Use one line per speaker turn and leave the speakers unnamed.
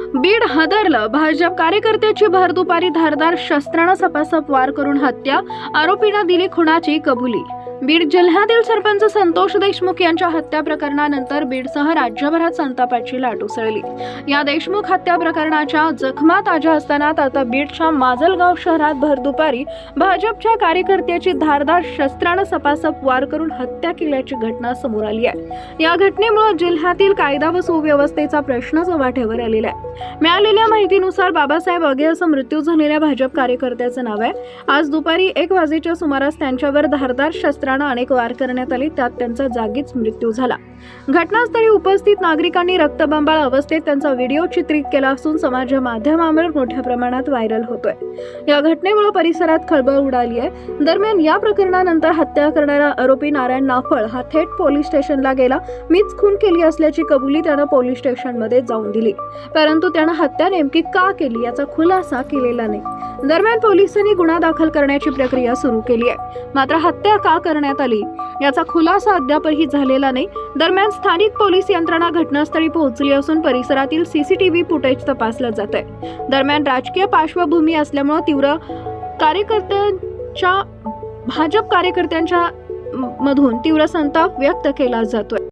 बीड हदरलं भाजप कार्यकर्त्याची भर दुपारी धारदार शस्त्रानं सपासप वार करून हत्या आरोपीनं दिली खुनाची कबुली. बीड जिल्ह्यातील सरपंच संतोष देशमुख यांच्या हत्या प्रकरणानंतर बीडसह राज्यभरात संतापाची लाट उसळली. या देशमुख हत्या प्रकरणाच्या जखमा ताज्या असताना आता बीडच्या माजलगाव शहरात भर दुपारी भाजपच्या कार्यकर्त्याची धारदार शस्त्रानं सपासप वार करून हत्या केल्याची घटना समोर आली आहे. या घटनेमुळे जिल्ह्यातील कायदा व सुव्यवस्थेचा प्रश्नच वाटेवर आलेला आहे. मिळालेल्या माहितीनुसार बाबासाहेब अगे असं मृत्यू झालेल्या भाजप कार्यकर्त्याचं नाव आहे. आज दुपारी एक वाजेच्या सुमारास त्यांच्यावर धारदार शस्त्र शस्त्रानं अनेक वार करण्यात आले त्यात त्यांचा जागीच मृत्यू झाला. घटनास्थळी उपस्थित नागरिकांनी रक्तबंबाळ अवस्थेत त्यांचा व्हिडिओ चित्रित केला असून समाज माध्यमांवर मोठ्या प्रमाणात व्हायरल होतोय. या घटनेमुळे परिसरात खळबळ उडाली आहे. दरम्यान या प्रकरणानंतर हत्या करणारा आरोपी नारायण नाफळ हा थेट पोलीस स्टेशनला गेला. मीच खून केली असल्याची कबुली त्यानं पोलीस स्टेशनमध्ये जाऊन दिली. परंतु त्यानं हत्या नेमकी का केली याचा खुलासा केलेला नाही. दरम्यान पोलिसांनी गुन्हा दाखल करण्याची प्रक्रिया सुरू केली आहे. मात्र हत्या का करण्यात आली याचा खुलासा अद्यापही झालेला नाही. दरम्यान स्थानिक पोलीस यंत्रणा घटनास्थळी पोहोचली असून परिसरातील सीसीटीव्ही फुटेज तपासलं जात आहे. दरम्यान राजकीय पार्श्वभूमी असल्यामुळे तीव्र कार्यकर्त्यांच्या भाजप कार्यकर्त्यांच्या मधून तीव्र संताप व्यक्त केला जातोय.